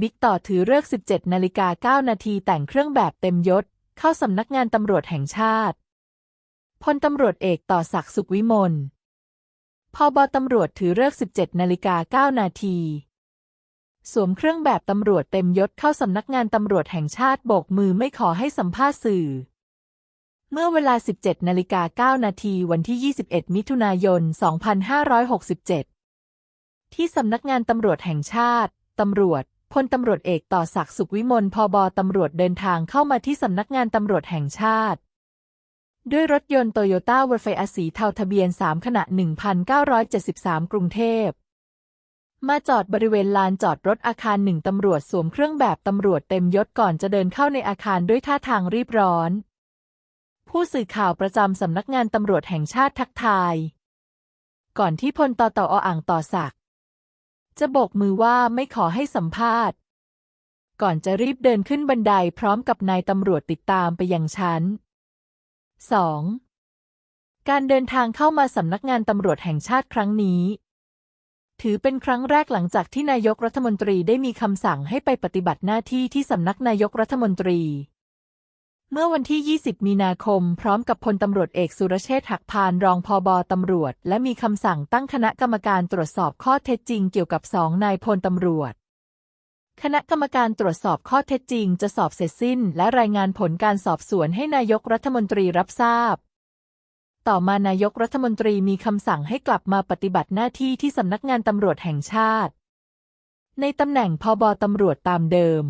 บิ๊กต่อถือเลิก 17 นาฬิกา 9 นาทีแต่งเครื่องแบบเต็มยศ เข้าสำนักงานตำรวจแห่งชาติ พลตำรวจเอกต่อศักดิ์สุขวิมลพอบตำรวจถือเลิก 17 นาฬิกา 9 นาที สวมเครื่องแบบตำรวจเต็มยศเข้าสำนักงานตำรวจแห่งชาติโบกมือไม่ขอให้สัมภาษณ์สื่อ เมื่อเวลา 17 นาฬิกา 9 นาทีวันที่ 21 มิถุนายน 2567 ที่สำนักงานตำรวจแห่งชาติ ตำรวจ พลตำรวจเอกต่อศักดิ์สุขวิมลพบตำรวจเดินทางเข้ามาที่สำนักงานตำรวจแห่งชาติ ด้วยรถยนต์โตโยต้าเวอร์ไฟอาสีเทาทะเบียน 3 ขณะ 1973 กรุงเทพ มาจอดบริเวณลานจอดรถอาคารหนึ่งตำรวจสวมเครื่องแบบตำรวจเต็มยศก่อนจะเดินเข้าในอาคารด้วยท่าทางรีบร้อน ผู้สื่อข่าวประจำสำนักงานตำรวจแห่งชาติทักทาย ก่อนที่พลตตออ่างต่อศักดิ์ จะโบกมือว่าไม่ขอให้สัมภาษณ์ ก่อนจะรีบเดินขึ้นบันไดพร้อมกับนายตำรวจติดตามไปยังชั้น 2. การเดินทางเข้ามาสำนักงานตำรวจแห่งชาติครั้งนี้ ถือเป็นครั้งแรกหลังจากที่นายกรัฐมนตรีได้มีคำสั่งให้ไปปฏิบัติหน้าที่ที่สำนักนายกรัฐมนตรี เมื่อวันที่ 20 มีนาคม พร้อมกับพลตำรวจเอกสุรเชษฐ์หักพานรองพอบอตำรวจ และมีคำสั่งตั้งคณะกรรมการตรวจสอบข้อเท็จจริงเกี่ยวกับสองนายพลตำรวจ คณะกรรมการตรวจสอบข้อเท็จจริงจะสอบเสร็จสิ้น และรายงานผลการสอบสวนให้นายกรัฐมนตรีรับทราบ ต่อมานายกรัฐมนตรีมีคำสั่งให้กลับมาปฏิบัติหน้าที่ที่สำนักงานตำรวจแห่งชาติ ในตำแหน่งพอบตำรวจตามเดิม